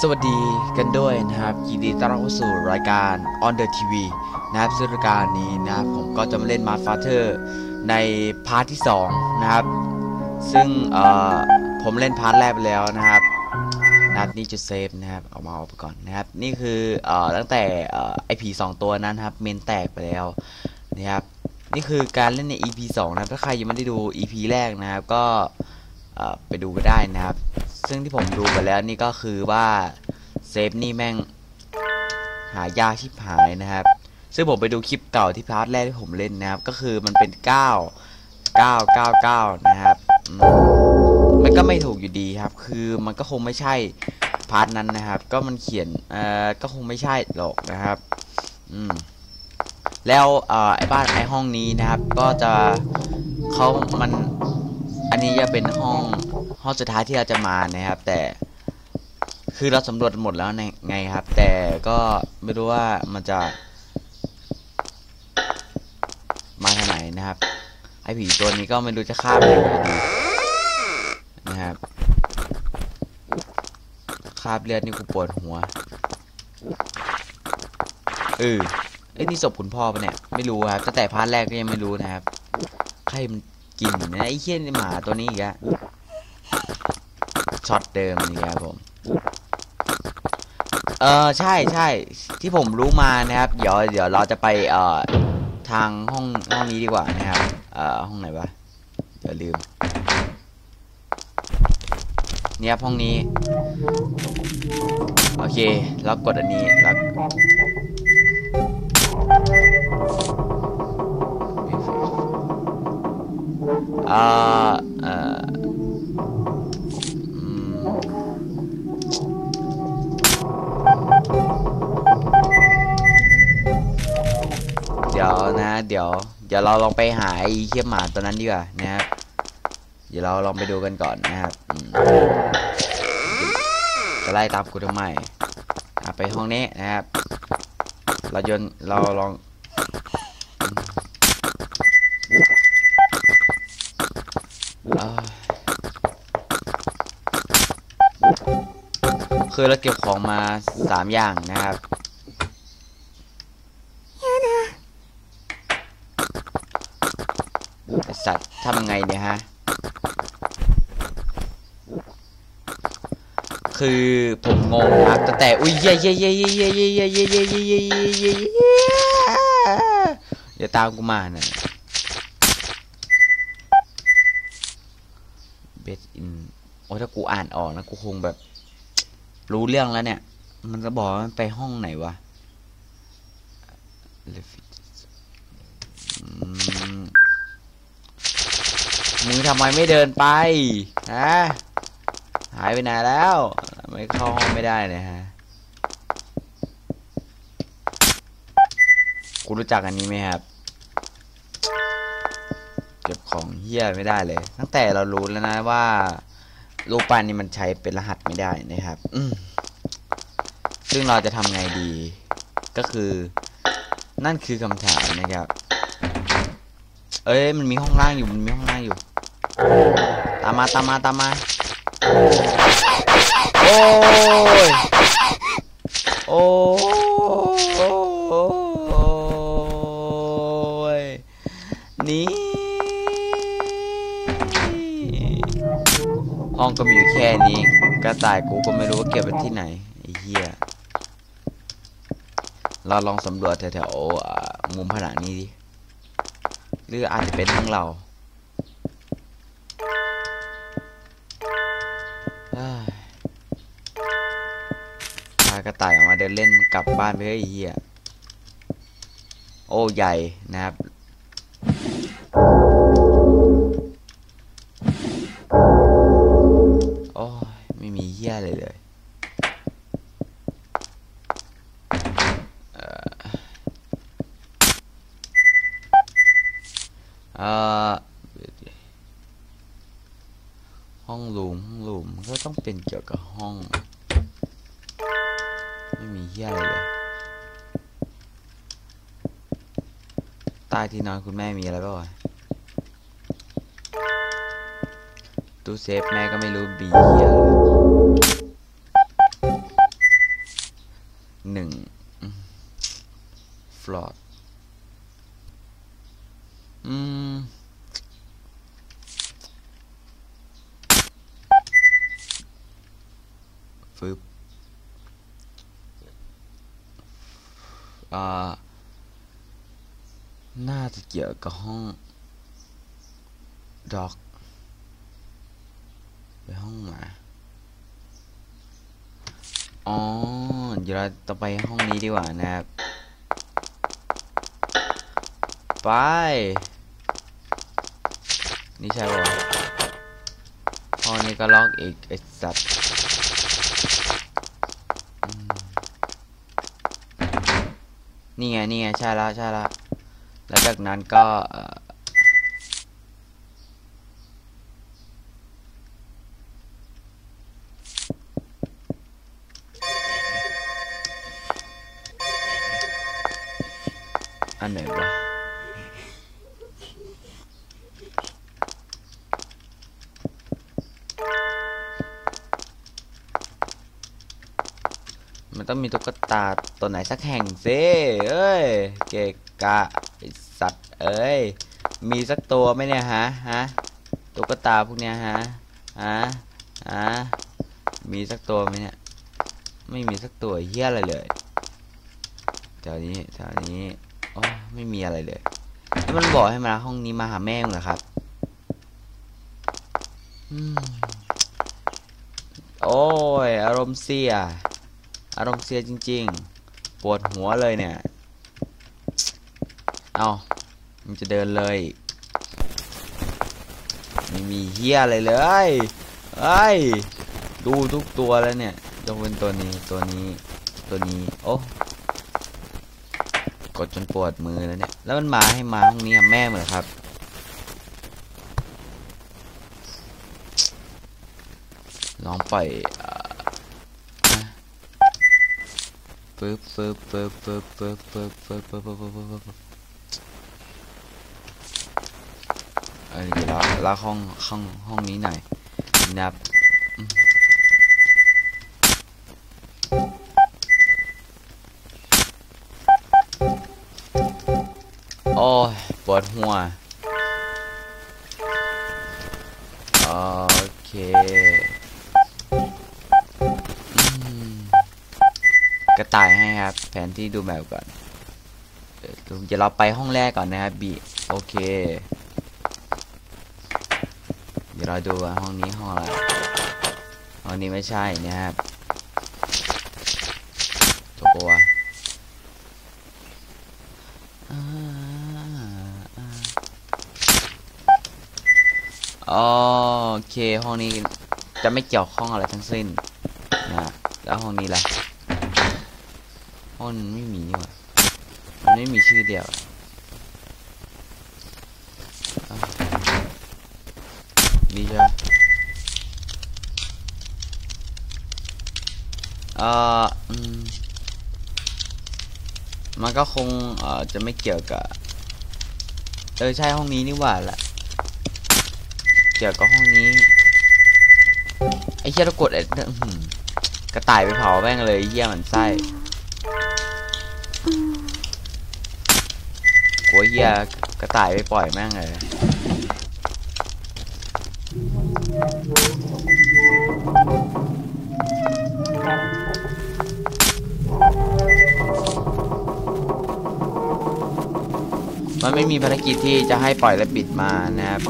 สวัสดีกันด้วยนะครับยินดีต้อนรับเข้าสู่รายการ On the TV นะครับซึ่งรายการนี้นะครับผมก็จะมาเล่น Mad Father ในพาร์ทที่ 2 นะครับ ซึ่งเอ่อผมเล่นพาร์ทแรกไปแล้วนะครับนะครับนี่จุดเซฟนะครับเอามาเอาไปก่อนนะครับ นี่คือเอ่อตั้งแต่เอ่อไอผีสองตัวนั้นครับเมนแตกไปแล้วนะครับนี่คือการเล่นใน EP 2 นะครับถ้าใครยังไม่ได้ดู EP แรกนะครับก็ไปดูก็ได้นะครับ ซึ่งที่ผมดูไปแล้วนี่ก็คือว่าเซฟนี่แม่งหายากชิบหายนะครับ ซึ่งผมไปดูคลิปเก่าที่พาร์ทแรกที่ผมเล่นนะครับ ก็คือมันเป็น 9 9 9 9 นะครับมมันก็ไม่ถูกอยู่ดีครับ คือมันก็คงไม่ใช่พาร์ทนั้นนะครับ ก็มันเขียนเอ่อก็คงไม่ใช่หรอกนะครับ อืมแล้วเอ่อไอ้บ้านไอ้ห้องนี้นะครับ ก็จะเขามันอันนี้จะเป็นห้อง ห้องสุดท้ายที่เราจะมานะครับ แต่ คือเราสำรวจหมดแล้วไงครับ แต่ก็ไม่รู้ว่ามันจะ มาทางไหนนะครับ ไอผีตัวนี้ก็ไม่รู้จะฆ่าไปยังไงดีนะครับคราบเลือดนี่กูปวดหัว เออเอ้ยนี่ศพคุณพ่อปะเนี่ย ไม่รู้ครับตั้งแต่พาร์ทแรกก็ยังไม่รู้นะครับ ใครมันกินนะไอ้เหี้ยนหมาตัวนี้อีกอะ ช็อตเดิมนี่ครับผม เออใช่ใช่ที่ผมรู้มานะครับ เดี๋ยวเดี๋ยวเราจะไปเอ่อทางห้องห้องนี้ดีกว่านะครับ เอ่อห้องไหนวะเดี๋ยวลืม เนี่ยห้องนี้ โอเคแล้วกดอันนี้แล้วอ่อเอ่อ เดี๋ยว เดี๋ยวเราลองไปหาไอ้เขี้ยหมาตัวนั้นดีกว่านะครับ เดี๋ยวเราลองไปดูกันก่อนนะครับจะไล่ตามกูทำไมไปห้องนี้นะครับ เรายนเราลองเคือเราเก็บของมาสามอย่างนะครับ ไอสัตว์ทำยังไงเนี่ยฮะ คือผมงงครับตั้งแต่อุ้ยเย่เย่เย่เย่เย่เย่เย่เย่เย่เย่เย่เย่เย่อย่าตามกูมาน่ะเบสอิน โอ้ถ้ากูอ่านออกนะกูคงแบบ รู้เรื่องแล้วเนี่ย มันจะบอกว่ามันไปห้องไหนวะ อืมมึง ทำไมไม่เดินไปฮะหายไปไหนแล้ว ไม่เข้าห้องไม่ได้เนี่ยฮะกูรู้จักอันนี้ไหมครับเก็บของเฮี้ยไม่ได้เลย ตั้งแต่เรารู้แล้วนะว่ารูปปั้นนี้มันใช้เป็นรหัสไม่ได้นะครับซึ่งเราจะทำไงดี ก็คือ นั่นคือคำถามนะครับ เอ้ยมันมีห้องล่างอยู่มันมีห้องล่างอยู่ ตามมาตามมาตามมาโอ้ยโอ้ยนี่ห้องก็มีอยู่แค่นี้ กระต่ายกูก็ไม่รู้ว่าเก็บไว้ที่ไหนไอ้เหี้ยเราลองสำรวจแถวๆมุมผนังนี้ดิหรืออาจจะเป็นห้งเรา ต่ายออกมาเดินเล่นกลับบ้านไปเฮ้ยเฮียโอ้ใหญ่นะครับโอ้ยไม่มีเฮี้ยเลยเลย ที่นอนคุณแม่มีอะไรบ้างตู้เซฟแม่ก็ไม่รู้บีเอะไรหนึ่งฟลอดอืมฟึบ น่าจะเกี่ยวกับห้องด็อกไปห้องหมาอ๋อเดี๋ยวเราต้องไปห้องนี้ดีกว่านะครับ ไป นี่ใช่ป่ะห้องนี้ก็ล็อกอีกไอ้สัตว์นี่ไง นี่ไง ใช่แล้วใช่แล้ว แล้วจากนั้นก็อันไหนวะมันต้องมีตุ๊กตาตัวไหนสักแห่งสิเอ้ย เกะกะ เอ้ย มีสักตัวไหมเนี่ยฮะฮะตุ๊กตาพวกเนี้ยฮะฮะฮะมีสักตัวไหมเนี่ย ไม่มีสักตัวเฮี้ยอะไรเลยแถวนี้แถวนี้โอ้ไม่มีอะไรเลยแล้วมันบอกให้มาห้องนี้มาหาแม่งเหรอครับอโอ้ย อารมณ์เสีย อารมณ์เสียจริง ๆ ปวดหัวเลยเนี่ย เอา มันจะเดินเลยไม่มีเฮียอะไรเลยเอ้ดูทุกตัวแล้วเนี่ยยกเว้นตัวนี้ตัวนี้ตัวนี้โอ้กดจนปวดมือแล้วเนี่ย แล้วมันมาให้มาห้องนี้แม่เหมือนครับลองปล่อยเอ่อนะปึ๊บปึ๊บปึ๊บปึ๊บปึ๊บปึ๊บปึ๊บปึ๊บปึ๊บปึ๊บปึ๊บปึ๊บ เออเดี๋ยวเราเราห้องห้องห้องนี้หน่อยนะครับโอ้ยปวดหัวโอเคกระต่ายให้ครับ แผนที่ดูแมวก่อนเดี๋ยวเราไปห้องแรกก่อนนะครับบีโอเค ดี๋ยวเราดูว่าห้องนี้ห้องอะไรห้องนี้ไม่ใช่นะครับถูกปะวโอเคห้องนี้จะไม่เกี่ยวข้องอะไรทั้งสิ้นนะแล้วห้องนี้ล่ะห้องนั้ไม่มีนี่หว่ามันไม่มีชื่อเดียวนี่ใช่ไหมเอ่อมันก็คงเอ่อจะไม่เกี่ยวกับเออใช่ห้องนี้นี่หว่าแหละเกี่ยวกับห้องนี้ไอ้เหี้ยเรากดไอ้อื้อหือกระต่ายไปเผาแม่งเลยเหี้ยมันไส้กลัวเหี้ยกระต่ายไปปล่อยแม่งเลย มันไม่มีภารกิจที่จะให้ปล่อยและปิดมานะครับ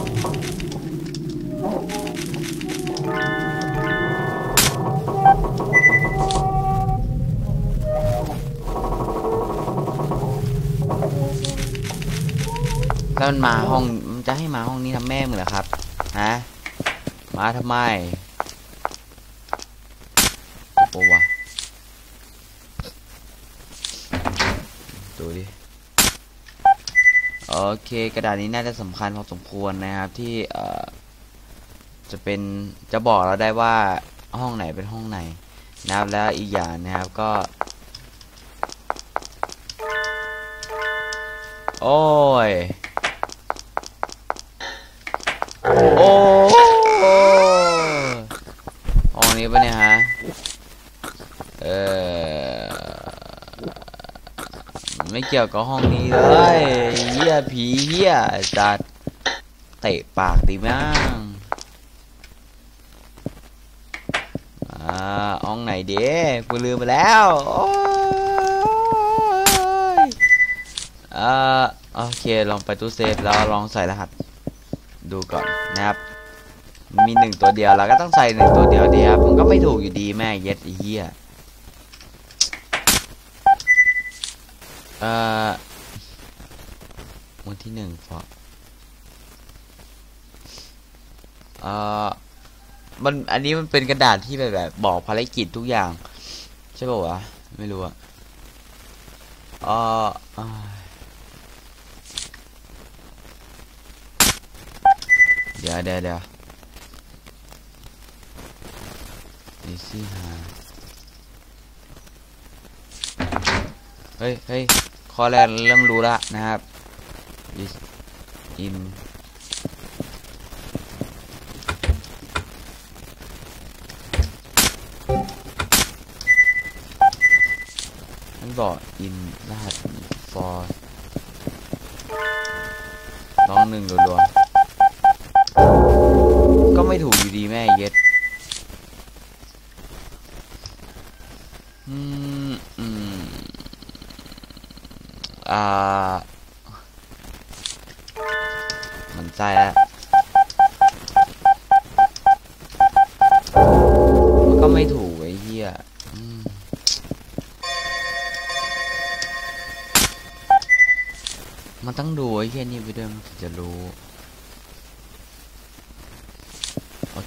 แล้วมันมาห้อง มันจะให้มาห้องนี้ทำแม่มึงเหรอครับ ฮะ มาทำไมโอ้วะดูดิ โอเคกระดาษนี้น่าจะสำคัญพอสมควรนะครับที่เอ่อจะเป็นจะบอกเราได้ว่าห้องไหนเป็นห้องไหนนะครับแล้วอีกอย่างนะครับก็ โอ้ย โอ้ห้องนี้ปะเนี่ยฮะ เออไไม่เกี่ยวกับห้องนี้เลยเฮียผีเฮียจัดเตะปากดีมั้งอ่าห้องไหนเด้กูลืมไปแล้วโอ้ยอ่าโอเคลองไปตู้เซฟแล้วลองใส่รหัส ดูก่อนนะครับ มีหนึ่งตัวเดียวเราก็ต้องใส่หนึ่งตัวเดียวดีครับมันก็ไม่ถูกอยู่ดีแม่เย็ดเหี้ย เอ่อวันที่หนึ่งพอเอ่อมันอันนี้มันเป็นกระดาษที่แบบแบบบอกภารกิจทุกอย่าง ใช่ป่าวะ ไม่รู้อะเอ่ออ่าเดี๋ยวเดี๋ยวเดี๋ยวนี่สิฮะเฮ้ยเฮ้ย ข้อแรกเริ่มรู้ละนะครับ is in มันบอก in รหัส for น้องหนึ่งรัวๆก็ไม่ถูกอยู่ดีแม่เย็ด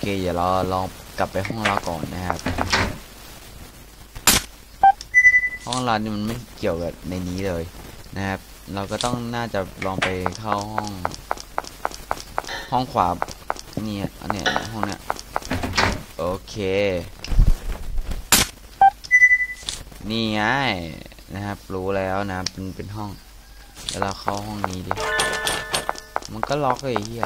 เคเดี๋ยวเราลองกลับไปห้องเราก่อนนะครับ ห้องเรานี่มันไม่เกี่ยวกับในนี้เลยนะครับ เราก็ต้องน่าจะลองไปเข้าห้อง ห้องขวานี่อันเนี้ยห้องเนี้ยโอเค นี่ไงนะครับ รู้แล้วนะเป็นเป็นห้องแล้วเราเข้าห้องนี้ดิ มันก็ล็อกเลยเฮีย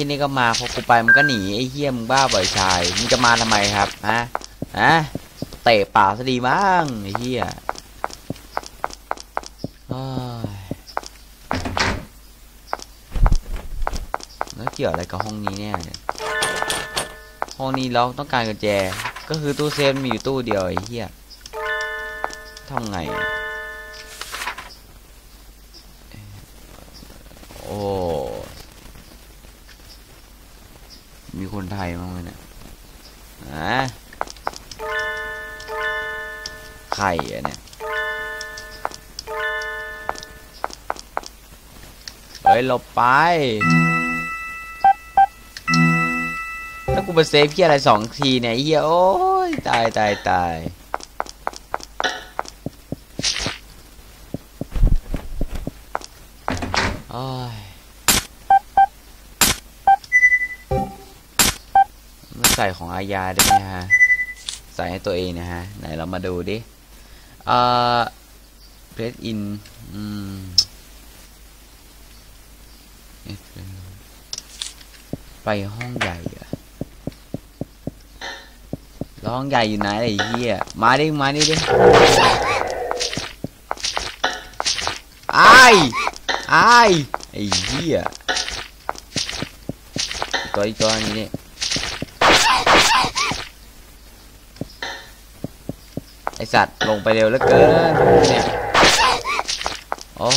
นฮะบอกกูหน่อยดิเฮ้ยเฮ้ยมองหน้ากูหน่อยไม่คุยกับกูอีกไอ้เหี้ยโอ้โอ้ไอ้เหี้ยนี่ก็มาพอกูไปมันก็หนีไอ้เหี้ยมบ้าบ่อยชายมึงจะมาทำไมครับฮะฮะเตะป่าซะดีมั้งไอ้เหี้ยแล้วเกี่ยวอะไรกับห้องนี้เนี่ยเนี่ยห้องนี้เราต้องการกุญแจ ก็คือตู้เซฟมีอยู่ตู้เดียวไอ้เหี้ยทำไง เฮ้ยหลบไปถ้ากูไปเซฟเพี้ยอะไรสองทีเนี่ยเฮียโอ้ยตายตายตายโอ้ยมันใส่ของอาญาได้ไหมฮะ ใส่ให้ตัวเองนะฮะ ไหนเรามาดูดิ เอ่อเพรสอิน อืม ไปห้องใหญ่อะแล้วห้องใหญ่อยู่ไหนไอ้เหี้ย มาดิ มาดิดิไอ้ายอ้ไอ้เหี้ยตัวอีกตัวนี้นี่ไอสัตว์ลงไปเร็วเหลือเกินเนี่ยโอ้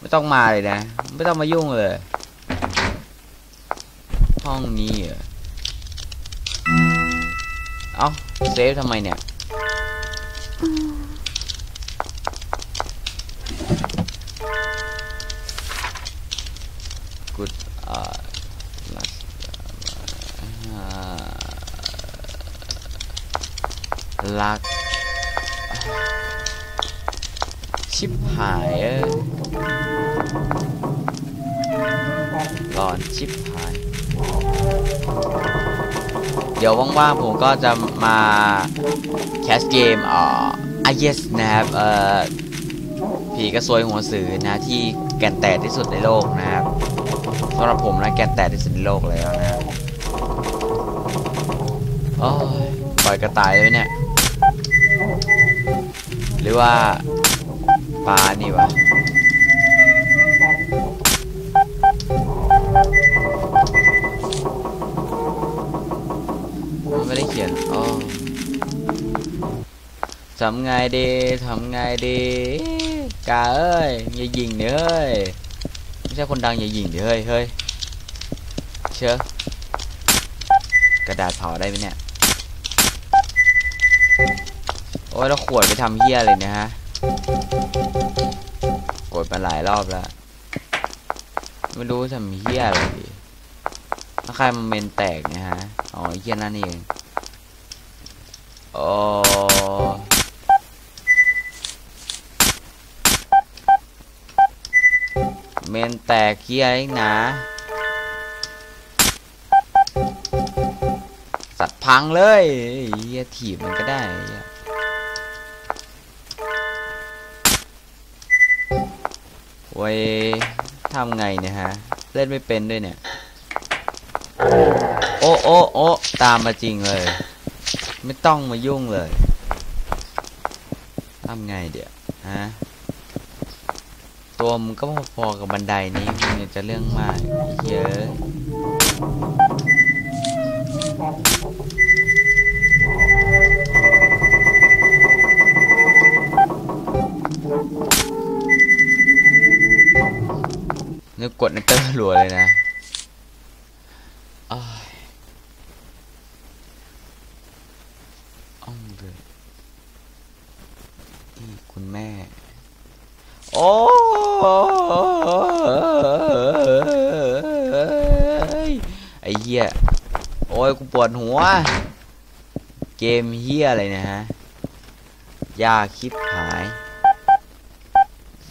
ไม่ต้องมาเลยนะ ไม่ต้องมายุ่งเลย ห้องนี้เหรอเอ้าเซฟทำไมเนี่ยกูดอ่าลัก ชิบหายเอ้ยหลอนชิบหาย เดี๋ยวว่างๆผมก็จะมาแคสเกมอ่อ i yes นะครับเอ่อผีกระซวยหัวสือนะที่แก่นแตกที่สุดในโลกนะครับสำหรับผมนะแก่นแตกที่สุดในโลกแล้วนะครับโอ้ยปล่อยกระต่ายเลยเนี่ย หรือว่าปลานี่วะ ทำไงดีทำไงดีกาเอ้ยอย่ายิงเดี๋ยวเฮ้ยไม่ใช่คนดังอย่ายิงเดี๋ยวเฮ้ยเฮ้ยเชื่อกระดาษเผาได้ไหมเนี่ยโอ้ยแล้วขวดไปทำเฮี้ยเลยนะฮะกดมาหลายรอบแล้วไม่รู้ทำเฮี้ยอะไรดีถ้าใครมันเมนแตกเนี่ยฮะอ๋อเฮี้ยนั่นเองโอ้เมนแตกเฮี้ยเองนะสัตว์พังเลยเฮียถีบมันก็ได้โว้ยทำไงเนี่ยฮะ เล่นไม่เป็นด้วยเนี่ย โอ้โอ้โอ้ตามมาจริงเลย ไม่ต้องมายุ่งเลยทำไงเดี๋ยวฮะ ตัวมันก็พอๆกับบันไดนี้มันจะเรื่องมากเยอะนึกกดในเตอร์รัวเลยนะอ้ายอ้องเลยคุณแม่ โอ้ยไอ้เหี้ย โอ้ย กูปวดหัว เกมเหี้ยอะไรนะฮะ ยากคิดหาย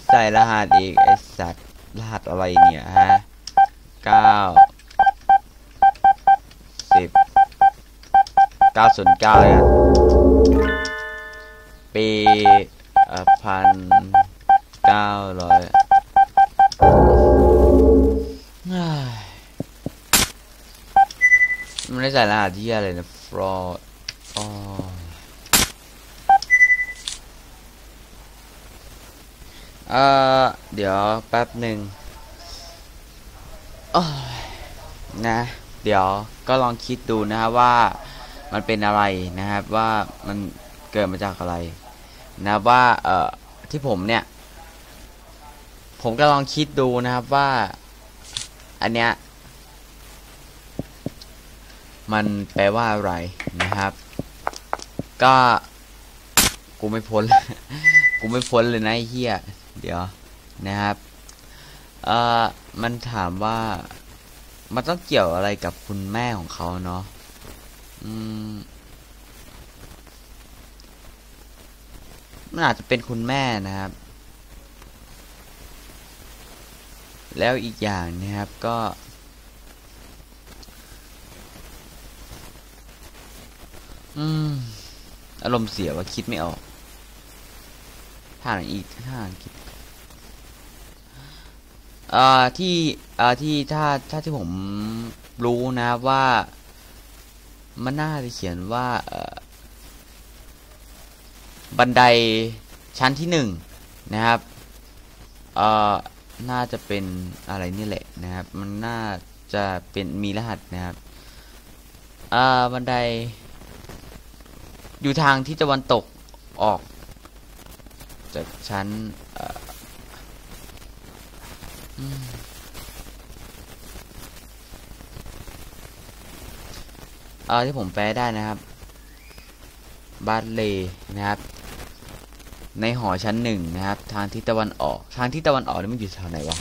ใส่รหัสอีก ไอสัตว์ รหัสอะไรเนี่ยฮะเก้าสิบเก้าศูนย์เก้าเลยอะปีเอ่อพัน เก้าร้อยมันได้ใส่รหัสที่อะไรนะ fraud อ๋อเออเดี๋ยวแป๊บหนึ่งนะ เดี๋ยวก็ลองคิดดูนะครับว่ามันเป็นอะไรนะครับว่ามันเกิดมาจากอะไร นะว่าเอ่อที่ผมเนี่ย ผมก็ลองคิดดูนะครับว่า อันเนี้ยมันแปลว่าอะไรนะครับ ก็ กูไม่พ้น กูไม่พ้นเลยนะไอ้เหี้ยเดี๋ยวนะครับเอ่อมันถามว่ามันต้องเกี่ยวอะไรกับคุณแม่ของเขาเนาะอืมมันอาจจะเป็นคุณแม่นะครับ แล้วอีกอย่างนะครับก็ อืม อารมณ์เสียว่าคิดไม่ออกท่านอีกท่าคิดอ่าที่อ่าที่ถ้าถ้าที่ผมรู้นะว่า มันน่าจะเขียนว่าบันไดชั้นที่หนึ่งนะครับ เอ่อ น่าจะเป็นอะไรนี่แหละนะครับ มันน่าจะเป็นมีรหัสนะครับอ่าบันได อยู่ทางที่ตะวันตกออก จากชั้นเอ่อที่ผมแปลได้นะครับ บาเลนะครับ ในหอชั้นหนึ่งนะครับ ทางทิศตะวันออก ทางทิศตะวันออกนี่มันอยู่แถวไหนวะ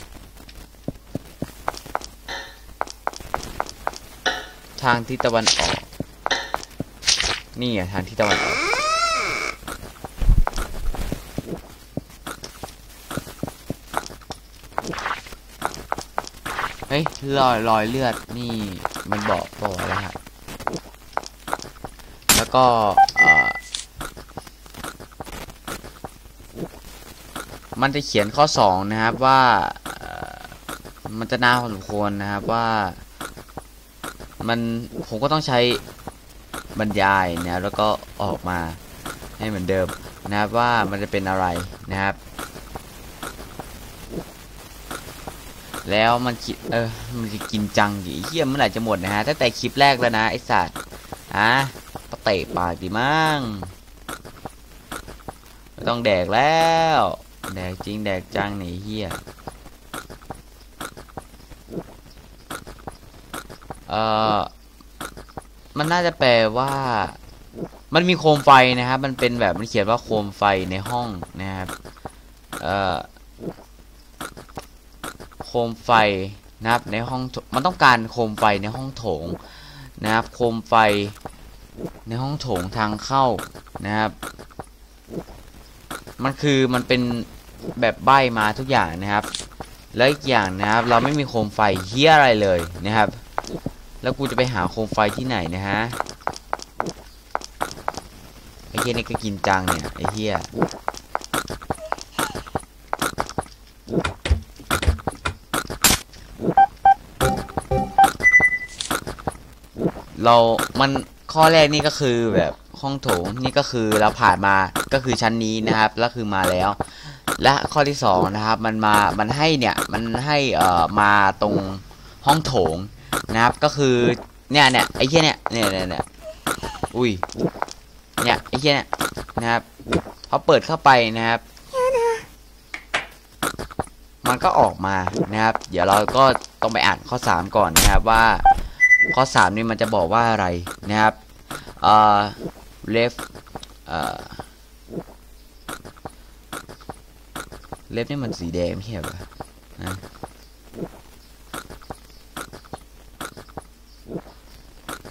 ทางทิศตะวันออก นี่อะทางทิศตะวันออกเฮ้ยรอยรอยเลือดนี่มันบอกตัวแล้วฮะแล้วก็ มันจะเขียนข้อสองนะครับว่ามันจะน่าพอสมควรนะครับว่า มันผมก็ต้องใช้บรรยายนะครับแล้วก็ออกมาให้เหมือนเดิมนะครับว่ามันจะเป็นอะไรนะครับ แล้วมันคิดเออมันจะกินจังดิเฮียมเมื่อไหร่จะหมดนะฮะตั้งแต่คลิปแรกแล้วนะไอสัตว์อะก็เตะปากดิมั่งไม่ต้องแดกแล้ว แดกจริงแดกจังไหนเฮียเออมันน่าจะแปลว่า มันมีโคมไฟนะครับ มันเป็นแบบมันเขียนว่าโคมไฟในห้องนะครับ เอ่อ โคมไฟนะครับในห้อง มันต้องการโคมไฟในห้องโถงนะครับ โคมไฟในห้องโถงทางเข้านะครับ มันคือมันเป็นแบบใบมาทุกอย่างนะครับ แล้วอีกอย่างนะครับ เราไม่มีโคมไฟเฮียอะไรเลยนะครับ แล้วกูจะไปหาโคมไฟที่ไหนนะฮะไอ้เฮียนี่ก็กินจังเนี่ยไอ้เฮียเรา มัน ข้อแรกนี่ก็คือแบบ ห้องโถงนี่ก็คือเราผ่านมาก็คือชั้นนี้นะครับแล้วคือมาแล้ว และข้อที่สองนะครับมันมามันให้เนี่ยมันให้เอ่อมาตรงห้องโถงนะครับ ก็คือเนี่ยเนี่ยไอ้เหี้ยเนี่ยเนี่ยเนี่ยเนี่ยอุ้ยเนี่ยไอ้เหี้ยเนี่ยนะครับพอเปิดเข้าไปนะครับ มันก็ออกมานะครับ เดี๋ยวเราก็ต้องไปอ่านข้อสามก่อนนะครับว่าข้อสามนี่มันจะบอกว่าอะไรนะครับ เอ่อ left เอ่อ left นี่มันสีแดงไม่ใช่เหรอนะ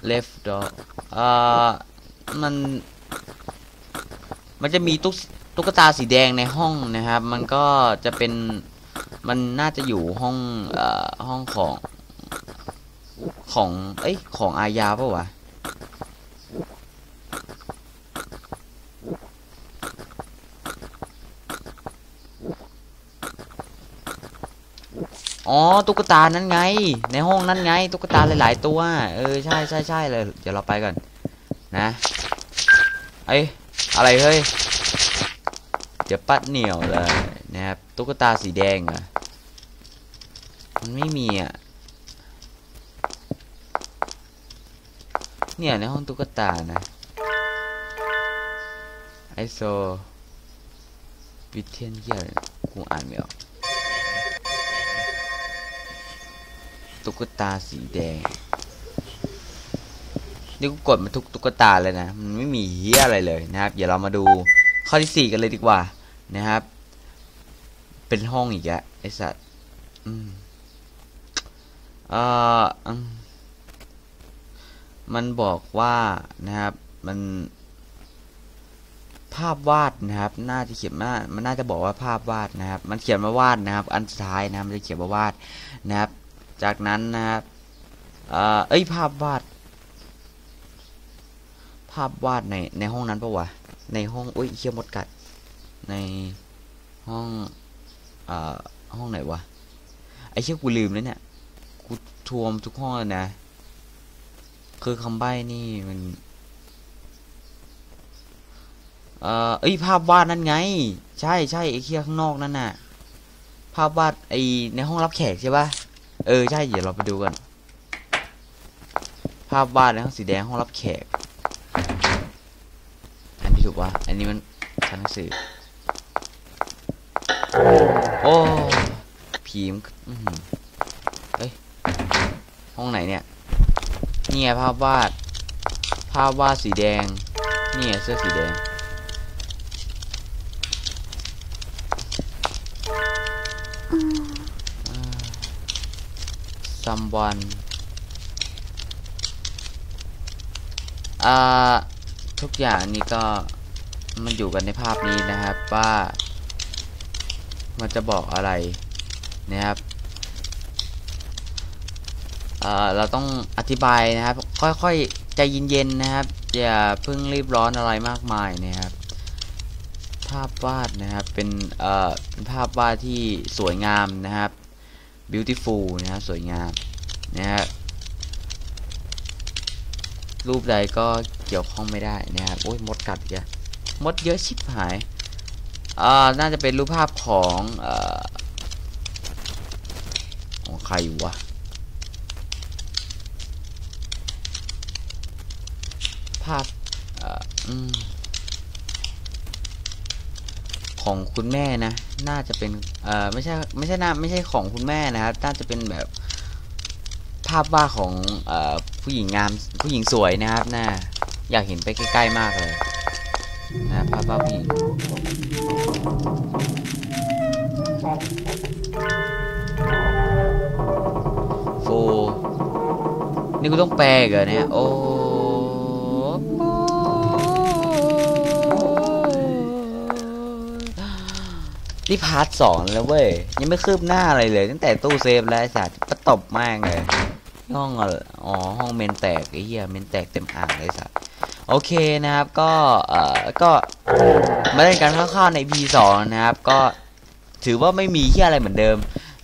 left door เอ่อมัน มันจะมีตุ๊กตุ๊กตาสีแดงในห้องนะครับ มันก็จะเป็น มันน่าจะอยู่ห้องเอ่อห้องของ ของ เอ้ย ของอาญาปะวะ อ๋อตุ๊กตานั้นไง ในห้องนั้นไง ตุ๊กตาหลาย ๆ ตัว เออใช่ใช่ใช่เลยเดี๋ยวเราไปก่อนนะเอ้อะไรเฮ้ยเดี๋ยวปัดเหนียวเลยนะครับตุ๊กตาสีแดงอะมันไม่มีอะเนี่ยในห้องตุ๊กตานะไอโซวิเทนเฮียอะไรกูอ่านไม่ออก ตุ๊กตาสีแดง นี่กูกดมาทุกตุ๊กตาเลยนะ มันไม่มีเฮียอะไรเลยนะครับ เดี๋ยวเรามาดูข้อที่สี่กันเลยดีกว่านะครับ เป็นห้องอีกแล้วไอสัตว์อืมเอ่อมันบอกว่านะครับ มัน ภาพวาดนะครับ น่าจะเขียนว่ามันน่าจะบอกว่าภาพวาดนะครับ มันเขียนว่าวาดนะครับ อันสุดท้ายนะมันจะเขียนว่าวาดนะครับ จากนั้นนะครับเอ้ยภาพวาด ภาพวาดในในห้องนั้นปะวะ ในห้องอุ้ยเชี่ยมดกัด ในห้องอ่อห้องไหนวะ ไอเชี่ยกูลืมแล้วเนี่ย กูทวมทุกห้องเลยนะ คือคำใบ้นี่มัน เอ่อเอ้ยภาพวาดนั่นไง ใช่ใช่ไอ้เคียข้างนอกนั่นน่ะ ภาพวาดไอในห้องรับแขกใช่ปะ เออใช่เดี๋ยวเราไปดูกันภาพวาดในห้องสีแดงห้องรับแขก อันนี้ถูกปะอันนี้มันชั้นหนังสือ โอ้ผีมเฮ้ย ห้องไหนเนี่ย นี่ไงภาพวาด ภาพวาดสีแดง นี่ไงเสื้อสีแดง someone อ่าทุกอย่างนี่ก็มันอยู่กันในภาพนี้นะครับว่า มันจะบอกอะไรนะครับเอ่อเราต้องอธิบายนะครับ ค่อยๆใจเย็นๆนะครับ อย่าเพิ่งรีบร้อนอะไรมากมายนะครับ ภาพวาดนะครับเป็นเอ่อเป็นภาพวาดที่สวยงามนะครับ beautiful นะครับสวยงามนะฮะรูปใดก็เกี่ยวข้องไม่ได้นะครับโอ้ยมดกัดอีกอะมดเยอะชิบหายอ่าน่าจะเป็นรูปภาพของเอ่อของใครวะภาพเอ่ออืม ของคุณแม่นะ น่าจะเป็น เอ่อ ไม่ใช่ ไม่ใช่น่าไม่ใช่ของคุณแม่นะครับ น่าจะเป็นแบบ ภาพวาดของ เอ่อ ผู้หญิงงาม ผู้หญิงสวยนะครับน่าอยากเห็นไปใกล้ๆมากเลย นะภาพวาดผู้หญิงโฟนี่กูต้องแปลกเหรอเนี่ย โอ้ นี่พาร์ทสองแล้วเว้ย ยังไม่คืบหน้าอะไรเลย ตั้งแต่ตู้เซฟแล้วไอ้สัตว์ก็ตบมากเลยห้องอ๋อห้องเมนแตกไอ้เหี้ยเมนแตกเต็มอ่างเลยสัตว์โอเคนะครับก็เอ่อก็มาเล่นกันคร่าวๆใน P2 นะครับ ก็ถือว่าไม่มีเหี้ยอะไรเหมือนเดิม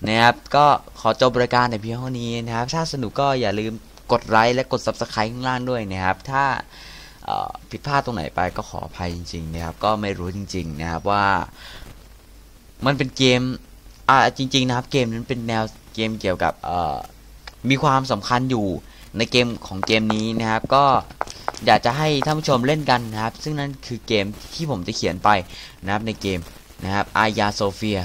นะครับ ก็ขอจบรายการในเพียงเท่านี้นะครับ ถ้าสนุกก็อย่าลืมกดไลค์และกด Subscribe ข้างล่างด้วยนะครับ ถ้าผิดพลาดตรงไหนไปก็ขออภัยจริง ๆ นะครับ ก็ไม่รู้จริง ๆ นะครับว่า มันเป็นเกม อ่าจริง ๆ นะครับ เกมนั้นเป็นแนวเกมเกี่ยวกับเอ่อมีความสำคัญอยู่ในเกมของเกมนี้นะครับ ก็อยากจะให้ท่านผู้ชมเล่นกันนะครับ ซึ่งนั่นคือเกมที่ผมจะเขียนไปนะครับในเกมนะครับอายาโซเฟีย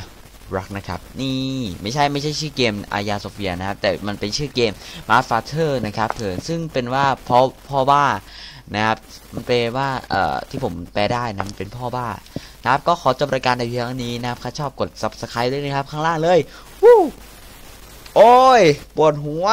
รักนะครับ นี่ไม่ใช่ไม่ใช่ชื่อเกมอายาโซเฟียนะครับ แต่มันเป็นชื่อเกมมาฟาเธอร์นะครับเผินซึ่งเป็นว่าพ่อพ่อบ้านะครับ มันแปลว่าเอ่อที่ผมแปลได้นะมันเป็นพ่อบ้า นะครับก็ขอจบรายการในเพียงนี้นะครับถ้าชอบกด subscribe ด้วยนะครับ ข้างล่างเลยวู้โอ้ยปวดหัว